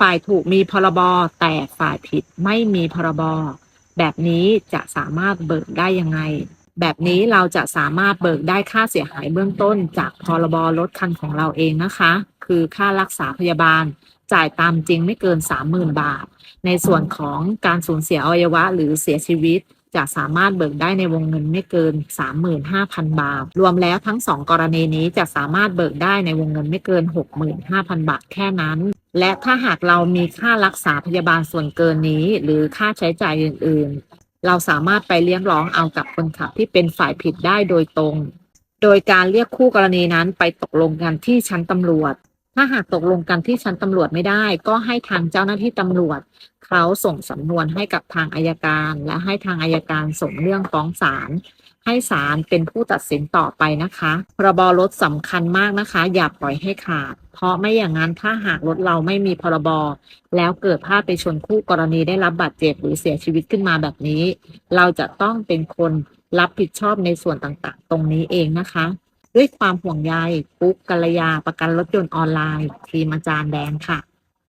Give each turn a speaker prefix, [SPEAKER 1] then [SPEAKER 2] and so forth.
[SPEAKER 1] ฝ่ายถูกมีพรบแต่ฝ่ายผิดไม่มีพรบแบบนี้จะสามารถเบิกได้ยังไง แบบนี้เราจะสามารถเบิกได้ค่าเสียหายเบื้องต้นจากพรบรถคันของเราเองนะคะ คือค่ารักษาพยาบาลจ่ายตามจริงไม่เกิน 30,000 บาท ในส่วนของการสูญเสียอวัยวะหรือเสียชีวิต จะสามารถเบิกได้ในวงเงินไม่เกิน 35,000 บาท รวมแล้วทั้ง 2 กรณีนี้จะสามารถเบิกได้ในวงเงินไม่เกิน 65,000 บาทแค่นั้น และถ้าหากเรามีค่ารักษาพยาบาลส่วนเกินนี้ หรือค่าใช้จ่ายอื่น ๆ เราสามารถไปเรียกร้องเอากับคนขับที่เป็นฝ่ายผิดได้โดยตรง โดยการเรียกคู่กรณีนั้นไปตกลงกันที่ชั้นตำรวจ ถ้าหากตกลงกันที่ชั้นตำรวจไม่ได้ ก็ให้ทางเจ้าหน้าที่ตำรวจ เขาส่งสำนวนให้กับทางอายการ และให้ทางอายการส่งเรื่องฟ้องศาลให้ศาลเป็นผู้ตัดสินต่อไปนะคะพรบรถสำคัญมากนะคะ อย่าปล่อยให้ขาด เพราะไม่อย่างนั้นถ้าหากรถเราไม่มีพรบแล้วเกิดพลาดไปชนคู่กรณีได้รับบาดเจ็บหรือเสียชีวิตขึ้นมาแบบนี้ เราจะต้องเป็นคนรับผิดชอบในส่วนต่างๆ ตรงนี้เองนะคะ ด้วยความห่วงใยปุ๊กกัลยาประกันรถยนต์ออนไลน์ทีมอาจารย์แดงค่ะ